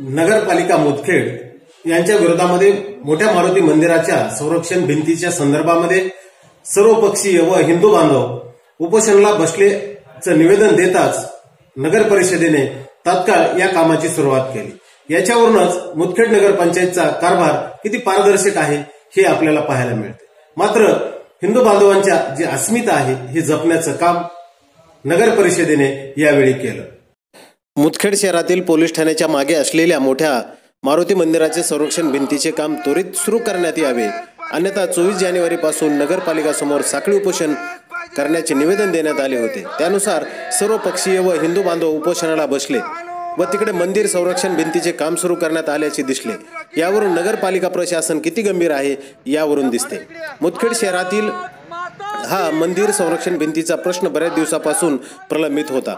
नगरपालिका मुदखेड यांच्या विरोधामध्ये मोठ्या मारुती मंदिराच्या संरक्षण भिंतीच्या संदर्भामध्ये सर्वपक्षीय व हिंदू बांधव उपोषणाला बसलेचं निवेदन देताच नगर परिषदेने तात्काळ या कामाची सुरुवात केली. याच्यावरूनच मुदखेड नगरपंचायतचा कारभार किती पारदर्शक आहे हे आपल्याला पाहायला मिळते. मात्र हिंदू बांधवांच्या जी अस्मिता आहे हे जपण्याचं काम नगर परिषदेने यावेळी केलं. मुदखेड शहरातील पोलीस ठाण्याच्या मागे असलेल्या मोठ्या मारुती मंदिराचे संरक्षण भिंतीचे काम त्वरित सुरू करण्यात यावे. अन्यथा चोवीस जानेवारी पासून नगरपालिका समोर साखळी उपोषण करण्याचे निवेदन देण्यात आले होते. त्यानुसार सर्व पक्षीय व हिंदू बांधव उपोषणाला बसले व तिकडे मंदिर संरक्षण भिंतीचे काम सुरू करण्यात आल्याचे दिसले. यावरून नगरपालिका प्रशासन किती गंभीर आहे यावरून दिसते. मुदखेड शहरातील हा मंदिर संरक्षण भिंतीचा प्रश्न बऱ्याच दिवसापासून प्रलंबित होता.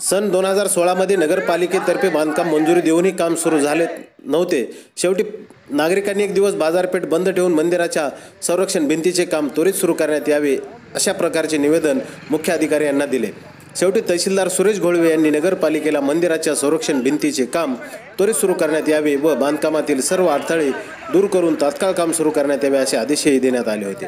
सन दोन हजार सोळामध्ये नगरपालिकेतर्फे बांधकाम मंजुरी देऊनही काम सुरू झाले नव्हते. शेवटी नागरिकांनी एक दिवस बाजारपेठ बंद ठेवून मंदिराच्या संरक्षण भिंतीचे काम त्वरित सुरू करण्यात यावे अशा प्रकारचे निवेदन मुख्य अधिकारी यांना दिले. शेवटी तहसीलदार सुरेश घोळवे यांनी नगरपालिकेला मंदिराच्या संरक्षण भिंतीचे काम त्वरित सुरू करण्यात यावे व बांधकामातील सर्व अडथळे दूर करून तात्काळ काम सुरू करण्यात यावे असे आदेशही देण्यात आले होते.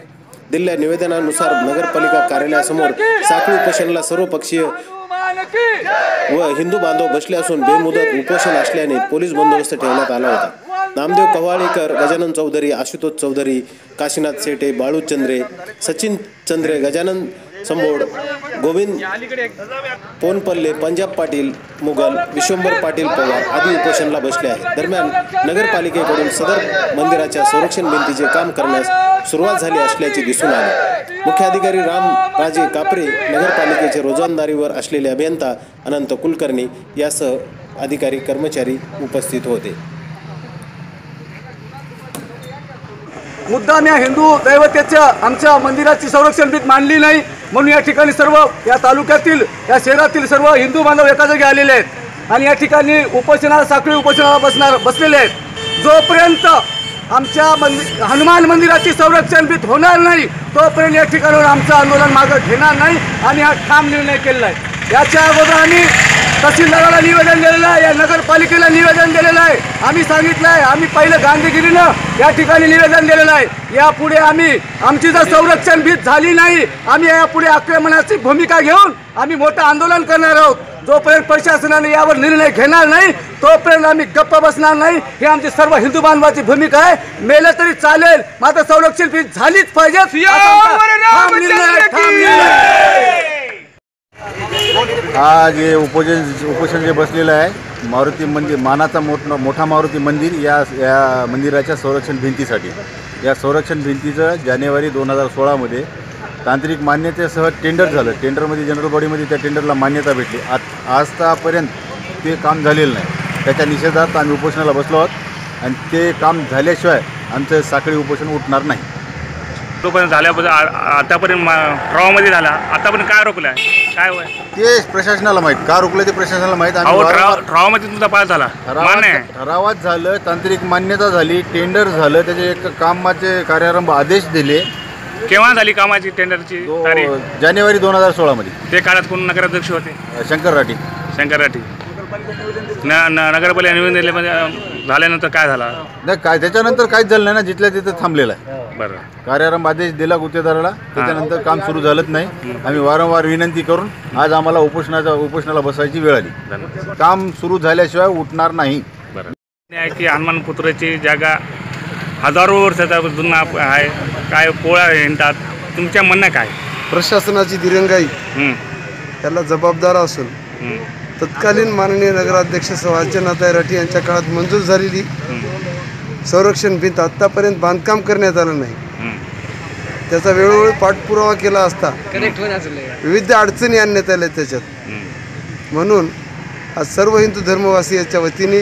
दिलेल्या निवेदनानुसार नगरपालिका कार्यालयासमोर साखळी उपोषणाला सर्व पक्षीय व हिंदू बांधव बसले असून बेमुदत उपोषण असल्याने पोलीस बंदोबस्त ठेवण्यात आला होता. नामदेव कव्हाळेकर गजानन चौधरी आशुतोष चौधरी काशीनाथ सेटे बाळू चंद्रे सचिन चंद्रे गजानन संभोड गोविंद पोनपल्ले पंजाब पाटील मुघल विश्वंभर पाटील पवार आदी उपोषणाला बसले आहेत. दरम्यान नगरपालिकेकडून सदर मंदिराच्या संरक्षण भिंतीचे काम करण्यास सुरुवात झाली असल्याचे दिसून आले. मुख्याधिकारी राम राजे कापरे नगरपालिकेचे रोजंदारीवर असलेले अभियंता अनंत कुलकर्णी यासह अधिकारी कर्मचारी उपस्थित होते. मुद्दाम या हिंदू दैवतेच्या आमच्या मंदिराची संरक्षण भीत मांडली नाही. म्हणून या ठिकाणी सर्व या तालुक्यातील या शहरातील सर्व हिंदू बांधव एका जागी आलेले आहेत. आणि या ठिकाणी उपोषणाला साखळी उपोषणाला बसणार बसलेले आहेत. जोपर्यंत आमच्या मंदिर हनुमान मंदिराची संरक्षण भीत होणार नाही तोपर्यंत या ठिकाणावर आमचं आंदोलन मागं घेणार नाही आणि हा ठाम निर्णय केलेला आहे. याच्या अगोदर आम्ही तहसीलदाराला निवेदन दिलेलं आहे या नगरपालिकेला निवेदन दिलेलं आहे. आम्ही सांगितलं आहे आम्ही पहिलं गांधीगिरीनं या ठिकाणी निवेदन दिलेलं आहे. यापुढे आम्ही आमची जर संरक्षण भीत झाली नाही आम्ही यापुढे आक्रमणाची भूमिका घेऊन आम्ही मोठं आंदोलन करणार आहोत. जोपर्यंत प्रशासनाने यावर निर्णय घेणार नाही तोपर्यंत आम्ही गप्प बसणार नाही. ही आमची सर्व हिंदू बांधवाची भूमिका आहे. मेलं तरी चालेल मात्र संरक्षण भीत झालीच पाहिजे असा आमचा ठाम निर्णय आहे, ठाम निर्णय आहे. हा जे उपोषण उपोषण जे बसलेलं आहे मारुती मंदिर मानाचा मोठ मोठा मारुती मंदिर या या मंदिराच्या संरक्षण भिंतीसाठी. या संरक्षण भिंतीचं जानेवारी दोन हजार सोळामध्ये तांत्रिक मान्यतेसह टेंडर झालं. टेंडरमध्ये जनरल बॉडीमध्ये त्या टेंडरला मान्यता भेटली. आज आजतापर्यंत ते काम झालेलं नाही. त्याच्या निषेधार्थ आम्ही उपोषणाला बसलो आहोत. आणि ते काम झाल्याशिवाय आमचं साखळी उपोषण उठणार नाही. तोपर्यंत झाल्याबद्दल आतापर्यंत ट्रॉमध्ये झाला. आतापर्यंत काय रोखलं आहे? काय होय? ते प्रशासनाला माहीत. का रोखलं ते प्रशासनाला माहीत? आम्ही अहो वारंवार- ट्रॉ ट्रॉमध्ये तुमचा पास झाला. मान्य आहे. ठरावात झालं तांत्रिक मान्यता झाली टेंडर झालं त्याचे एक कामाचे कार्यारंभ आदेश दिले. केव्हा झाली कामाची टेंडरची तारीख? जानेवारी दोन हजार सोळामध्ये ते काळात कोण नगराध्यक्ष होते? शंकर राठी. शंकर राठी. न न- नगरपालिका निवेदन दिल्यामध्ये अं, झाल्यानंतर काय झाला? नाही काय त्याच्यानंतर काहीच झालं नाही ना जिथल्या तिथं थांबलेलं आहे. बरं. कार्यारंभ आदेश दिला गुत्तेदाराला त्याच्यानंतर काम सुरू झालंच नाही. आम्ही वारंवार विनंती करून आज आम्हाला उपोषणाच्या उपोषणाला बसायची वेळ आली. धन्यवाद. काम सुरू झाल्याशिवाय उठणार नाही. बरं. आहे की हनुमान पुत्राची जागा हजारो वर्षाचा जुना आहे. काय पोळ्या हिंडतात? तुमच्या म्हणणं काय? प्रशासनाची दिरंगाई. हं, याला जबाबदार असून तत्कालीन माननीय नगराध्यक्ष सवाजनाताई राठी यांच्या काळात मंजूर झालेली संरक्षण भिंत आत्तापर्यंत बांधकाम करण्यात आलं नाही. त्याचा वेळोवेळी पाठपुरावा केला असता विविध अडचणी आणण्यात आल्या त्याच्यात. म्हणून आज सर्व हिंदू धर्मवासियाच्या वतीने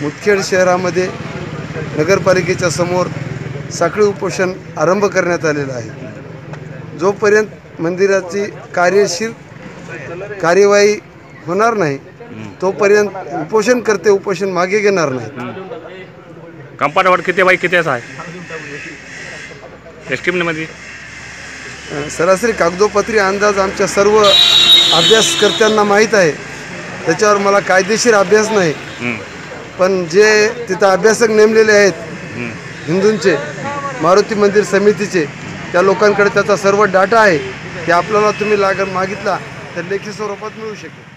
मुदखेड शहरामध्ये नगरपालिकेच्या समोर साखळी उपोषण आरंभ करण्यात आलेलं आहे. जोपर्यंत मंदिराची कार्यशील कार्यवाही होणार नाही. तोपर्यंत उपोषण करते उपोषण मागे घेणार नाही. कंपाऊंडवर किती बाई? किती आहे एस्टिमेटमध्ये सरासरी कागदोपत्री अंदाज आमच्या सर्व अभ्यासकर्त्यांना माहीत आहे. त्याच्यावर मला कायदेशीर अभ्यास नाही. पण जे तिथं अभ्यासक नेमलेले आहेत. हिंदूंचे मारुती मंदिर समितीचे त्या लोकांकडे त्याचा सर्व डाटा आहे की आपल्याला तुम्ही लागण मागितला तर लेखी स्वरूपात मिळू शकेल.